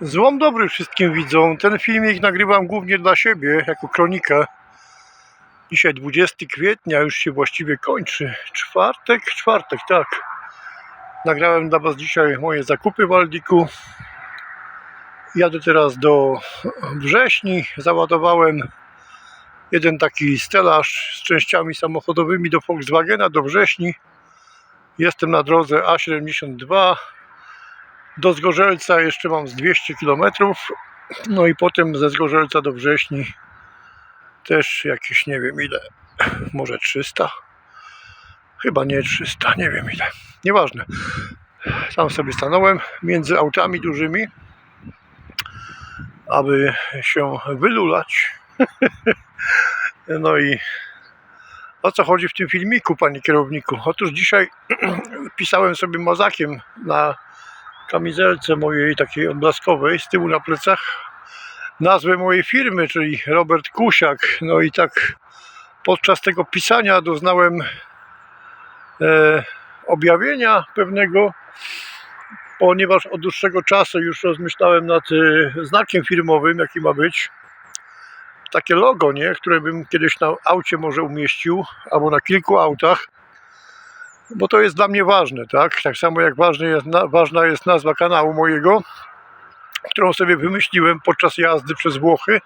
Złom dobry wszystkim widzom. Ten filmik nagrywam głównie dla siebie, jako kronikę. Dzisiaj 20 kwietnia, już się właściwie kończy. Czwartek? Czwartek, tak. Nagrałem dla Was dzisiaj moje zakupy w Aldiku. Jadę teraz do Wrześni. Załadowałem jeden taki stelaż z częściami samochodowymi do Volkswagena, do Wrześni. Jestem na drodze A72. Do Zgorzelca jeszcze mam z 200 km. No i potem ze Zgorzelca do Wrześni też jakieś nie wiem ile. Może 300? Chyba nie 300, nie wiem ile. Nieważne. Tam sobie stanąłem między autami dużymi, aby się wylulać. No i o co chodzi w tym filmiku, panie kierowniku? Otóż dzisiaj pisałem sobie mazakiem na kamizelce mojej takiej odblaskowej z tyłu na plecach nazwę mojej firmy, czyli Robert Kusiak. No i tak podczas tego pisania doznałem e, objawienia pewnego, ponieważ od dłuższego czasu już rozmyślałem nad e, znakiem firmowym, jaki ma być. Takie logo, nie? które bym kiedyś na aucie może umieścił, albo na kilku autach bo to jest dla mnie ważne, tak? Tak samo jak jest, na, ważna jest nazwa kanału mojego, którą sobie wymyśliłem podczas jazdy przez Włochy.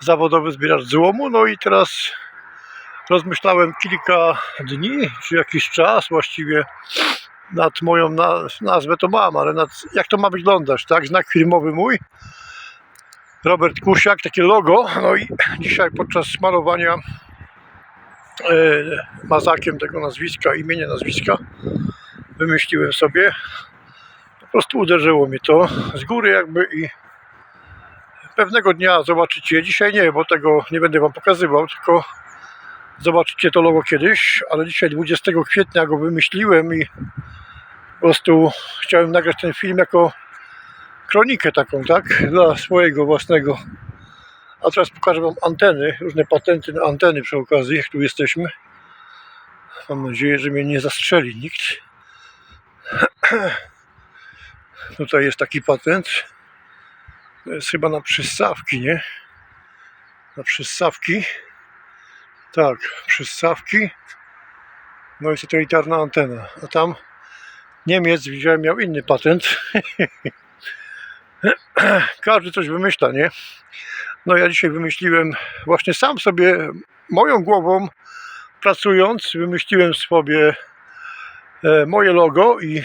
Zawodowy zbieracz złomu. No i teraz rozmyślałem kilka dni, czy jakiś czas właściwie nad moją na, nazwę to mam, ale nad, jak to ma wyglądać, tak? Znak firmowy mój. Robert Kusiak, takie logo. No i dzisiaj podczas malowania mazakiem tego nazwiska, imienia nazwiska wymyśliłem sobie. Po prostu uderzyło mnie to z góry jakby i pewnego dnia zobaczycie, dzisiaj nie, bo tego nie będę wam pokazywał, tylko zobaczycie to logo kiedyś, ale dzisiaj 20 kwietnia go wymyśliłem i po prostu chciałem nagrać ten film jako kronikę taką, tak, dla swojego własnego a teraz pokażę Wam anteny, różne patenty na anteny przy okazji, jak tu jesteśmy. Mam nadzieję, że mnie nie zastrzeli nikt. Tutaj jest taki patent. To jest chyba na przystawki, nie? Na przystawki. Tak, przystawki. No i satelitarna antena. A tam Niemiec, widziałem, miał inny patent. Każdy coś wymyśla, nie? No ja dzisiaj wymyśliłem, właśnie sam sobie, moją głową pracując, wymyśliłem sobie e, moje logo i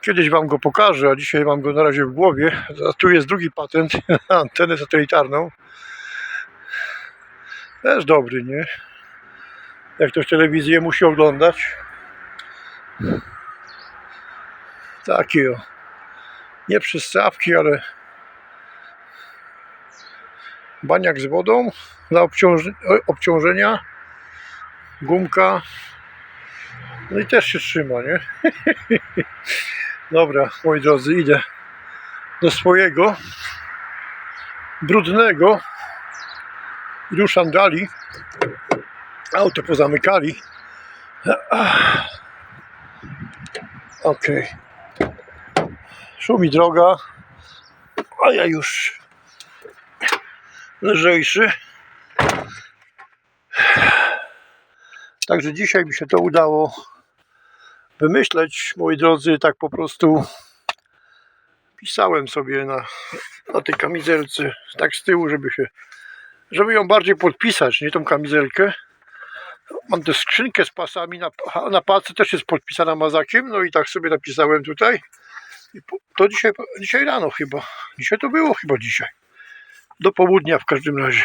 kiedyś Wam go pokażę, a dzisiaj mam go na razie w głowie. Tu jest drugi patent na antenę satelitarną. Też dobry, nie? Jak ktoś telewizję musi oglądać. Takie o. Nie przystawki, ale baniak z wodą dla obciąż- obciążenia, gumka, no i też się trzyma, nie? Dobra, moi drodzy, idę do swojego brudnego i ruszam dalej. Auto pozamykali. Okej. Szumi droga, a ja już lżejszy. Także dzisiaj mi się to udało wymyśleć, moi drodzy, tak po prostu pisałem sobie na, na tej kamizelce, tak z tyłu, żeby się, żeby ją bardziej podpisać, nie tą kamizelkę. Mam tę skrzynkę z pasami, na, na palce też jest podpisana mazakiem, no i tak sobie napisałem tutaj. To dzisiaj, dzisiaj rano chyba, dzisiaj to było chyba dzisiaj do południa w każdym razie.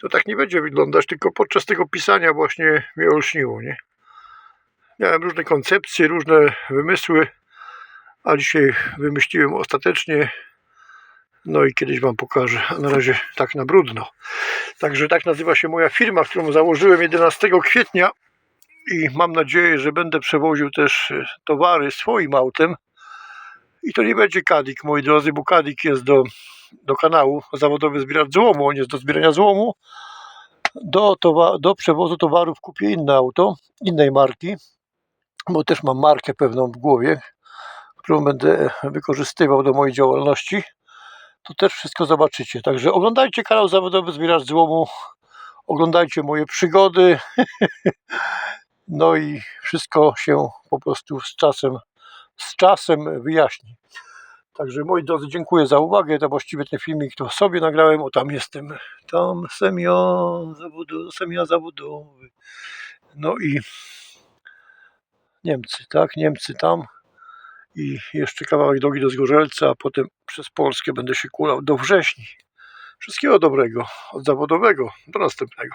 To tak nie będzie wyglądać, tylko podczas tego pisania właśnie mnie olśniło, nie? Miałem różne koncepcje, różne wymysły, a dzisiaj wymyśliłem ostatecznie. No i kiedyś Wam pokażę, a na razie tak na brudno. Także tak nazywa się moja firma, którą założyłem 11 kwietnia i mam nadzieję, że będę przewoził też towary swoim autem. I to nie będzie kadik, moi drodzy, bo kadik jest do, do kanału zawodowy zbieracz złomu, on jest do zbierania złomu. Do, towa- do przewozu towarów kupię inne auto, innej marki. bo też mam markę pewną w głowie, którą będę wykorzystywał do mojej działalności, to też wszystko zobaczycie. Także oglądajcie kanał Zawodowy Zbieracz Złomu, oglądajcie moje przygody, no i wszystko się po prostu z czasem, z czasem wyjaśni. Także moi drodzy, dziękuję za uwagę. To właściwie ten filmik to sobie nagrałem. O tam jestem. Tam jestem ja, zawodu, zawodowy. No i Niemcy, tak? Niemcy tam. I jeszcze kawałek drogi do Zgorzelca, a potem przez Polskę będę się kulał do wrześni. Wszystkiego dobrego, od zawodowego. Do następnego.